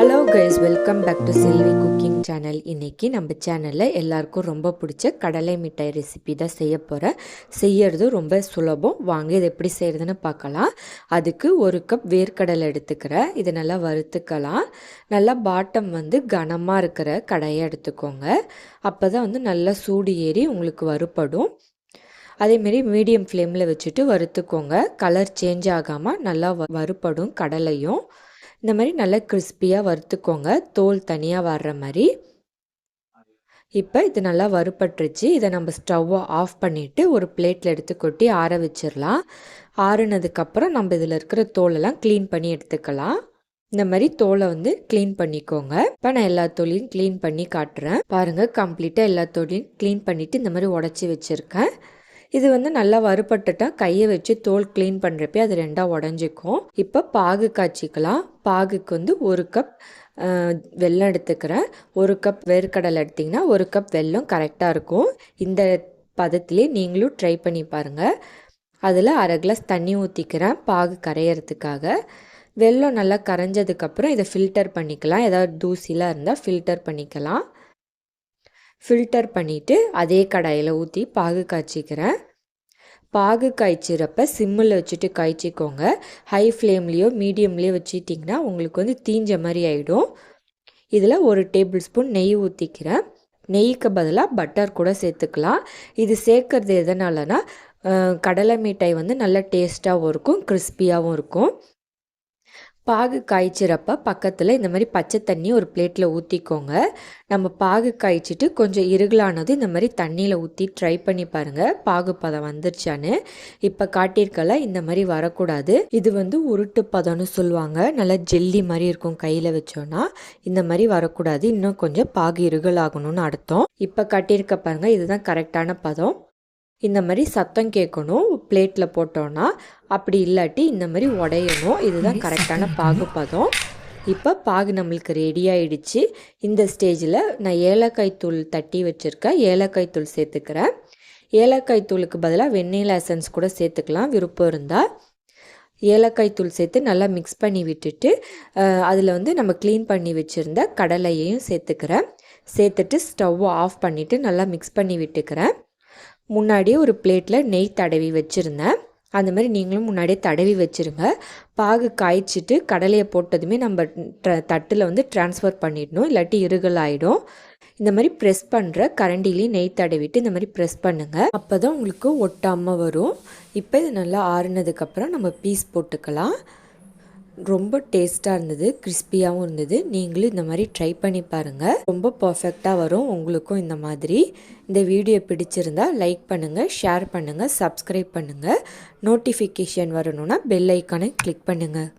Hello guys welcome back to Selvi cooking channel இன்றைக்கி நம்ம சேனலில் எல்லாருக்கும் ரொம்ப பிடிச்ச கடலை மிட்டாய் ரெசிபி தான் செய்ய போகிறேன் செய்யறது ரொம்ப சுலபம். வாங்க இது எப்படி செய்கிறதுன்னு பார்க்கலாம். அதுக்கு ஒரு கப் வேர்க்கடலை எடுத்துக்கிறேன் இதை நல்லா வறுத்துக்கலாம். நல்லா பாட்டம் வந்து கனமாக இருக்கிற கடையை எடுத்துக்கோங்க. அப்போ தான் வந்து நல்லா சூடு ஏறி உங்களுக்கு வறுப்படும் அதேமாரி மீடியம் ஃப்ளேமில் வச்சுட்டு வறுத்துக்கோங்க. கலர் சேஞ்ச் ஆகாமல் நல்லா வறுப்படும் கடலையும். இந்த மாதிரி நல்லா கிறிஸ்பியாக வறுத்துக்கோங்க. தோல் தனியாக வர்ற மாதிரி. இப்போ இது நல்லா வறுபட்டுருச்சு. இதை நம்ம ஸ்டவ்வை ஆஃப் பண்ணிவிட்டு ஒரு பிளேட்டில் எடுத்து கொட்டி ஆற வச்சிடலாம் ஆறுனதுக்கப்புறம் நம்ம இதில் இருக்கிற தோலெல்லாம் க்ளீன் பண்ணி எடுத்துக்கலாம். இந்த மாதிரி தோலை வந்து க்ளீன் பண்ணிக்கோங்க. இப்போ நான் எல்லா தோலையும் க்ளீன் பண்ணி காட்டுறேன். பாருங்கள் கம்ப்ளீட்டாக எல்லா தோலையும் க்ளீன் பண்ணிவிட்டு இந்த மாதிரி உடச்சி வச்சுருக்கேன். இது வந்து நல்லா வறுபட்டுட்டா கையை வச்சு தோல் க்ளீன் பண்ணுறப்ப அது ரெண்டாக உடஞ்சிக்கும். இப்போ பாகு காய்ச்சிக்கலாம். பாகுக்கு வந்து ஒரு கப் வெல்லம் எடுத்துக்கிறேன். ஒரு கப் வேர்க்கடலை எடுத்திங்கன்னா ஒரு கப் வெல்லம் கரெக்டாக இருக்கும். இந்த பதத்திலே நீங்களும் ட்ரை பண்ணி பாருங்கள் அதில் அரை கிளாஸ் தண்ணி ஊற்றிக்கிறேன் பாகு கரையிறதுக்காக. வெல்லம் நல்லா கரைஞ்சதுக்கப்புறம் இதை ஃபில்டர் பண்ணிக்கலாம். ஏதாவது தூசிலாம் இருந்தால் ஃபில்டர் பண்ணிக்கலாம். ஃபில்டர் பண்ணிவிட்டு அதே கடாயில் ஊற்றி பாகு காய்ச்சிக்கிறேன். பாகு காய்ச்சிறப்ப சிம்மில் வச்சுட்டு காய்ச்சிக்கோங்க. ஹை ஃப்ளேம்லேயோ மீடியம்லேயோ வச்சுட்டிங்கன்னா உங்களுக்கு வந்து தீஞ்ச மாதிரி ஆகிடும் இதில் ஒரு டேபிள் ஸ்பூன் நெய் ஊற்றிக்கிறேன் நெய்க்கு பதிலாக பட்டர் கூட சேர்த்துக்கலாம். இது சேர்க்கறது எதனாலனா கடலை மிட்டாய் வந்து நல்ல டேஸ்ட்டாகவும் இருக்கும் கிறிஸ்பியாகவும் இருக்கும். பாகு காய்ச்சிறப்ப பக்கத்தில் இந்த மாதிரி பச்சை தண்ணி ஒரு பிளேட்டில் ஊற்றிக்கோங்க நம்ம பாகு காய்ச்சிட்டு கொஞ்சம் இருகலானது இந்த மாதிரி தண்ணியில் ஊற்றி ட்ரை பண்ணி பாருங்கள் பாகு பதம் வந்துருச்சான்னு. இப்போ காட்டியிருக்கல இந்த மாதிரி வரக்கூடாது. இது வந்து உருட்டு பதம்னு சொல்லுவாங்க. நல்லா ஜெல்லி மாதிரி இருக்கும் கையில் வச்சோன்னா இந்த மாதிரி வரக்கூடாது. இன்னும் கொஞ்சம் பாகு இருகலாகணும்னு அர்த்தம். இப்போ காட்டியிருக்க பாருங்கள் இதுதான் கரெக்டான பதம். இந்த மாதிரி சத்தம் கேட்கணும் பிளேட்டில் போட்டோன்னா அப்படி இல்லாட்டி இந்த மாதிரி உடையணும். இதுதான் கரெக்டான பாகுப்பதம் இப்போ பாகு நம்மளுக்கு ரெடி ஆயிடுச்சு. இந்த ஸ்டேஜில் நான் ஏலக்காய் தூள் தட்டி வச்சுருக்கேன் ஏலக்காய் தூள் சேர்த்துக்கிறேன். ஏலக்காய் தூளுக்கு பதிலாக வெண்ணெயில் எசன்ஸ் கூட சேர்த்துக்கலாம். விருப்பம் இருந்தால் ஏலக்காய் தூள் சேர்த்து நல்லா மிக்ஸ் பண்ணி விட்டுட்டு அதில் வந்து நம்ம க்ளீன் பண்ணி வச்சுருந்த கடலையையும் சேர்த்துக்கிறேன். சேர்த்துட்டு ஸ்டவ்வை ஆஃப் பண்ணிவிட்டு நல்லா மிக்ஸ் பண்ணி விட்டுக்கிறேன். முன்னாடியே ஒரு பிளேட்டில் நெய் தடவி வச்சுருந்தேன். அந்த மாதிரி நீங்களும் முன்னாடியே தடவி வச்சுருங்க. பாகு காய்ச்சிட்டு கடலையை போட்டதுமே நம்ம தட்டில் வந்து ட்ரான்ஸ்ஃபர் பண்ணிடணும். இல்லாட்டி இருகல் ஆகிடும் இந்த மாதிரி ப்ரெஸ் பண்ணுற கரண்டிலையும் நெய் தடவிட்டு இந்த மாதிரி ப்ரெஸ் பண்ணுங்கள் அப்போ தான் உங்களுக்கு ஒட்டாமல் வரும். இப்போ இது நல்லா ஆறுனதுக்கப்புறம் நம்ம பீஸ் போட்டுக்கலாம். ரொம்ப டேஸ்ட்டாக இருந்தது கிறிஸ்பியாகவும் இருந்தது. நீங்களும் இந்த மாதிரி ட்ரை பண்ணி பாருங்கள் ரொம்ப பர்ஃபெக்டாக வரும். உங்களுக்கும் இந்த மாதிரி. இந்த வீடியோ பிடிச்சிருந்தா லைக் பண்ணுங்கள் ஷேர் பண்ணுங்கள் சப்ஸ்கிரைப் பண்ணுங்கள் நோட்டிஃபிகேஷன் வரணுன்னா பெல் ஐக்கானை கிளிக் பண்ணுங்கள்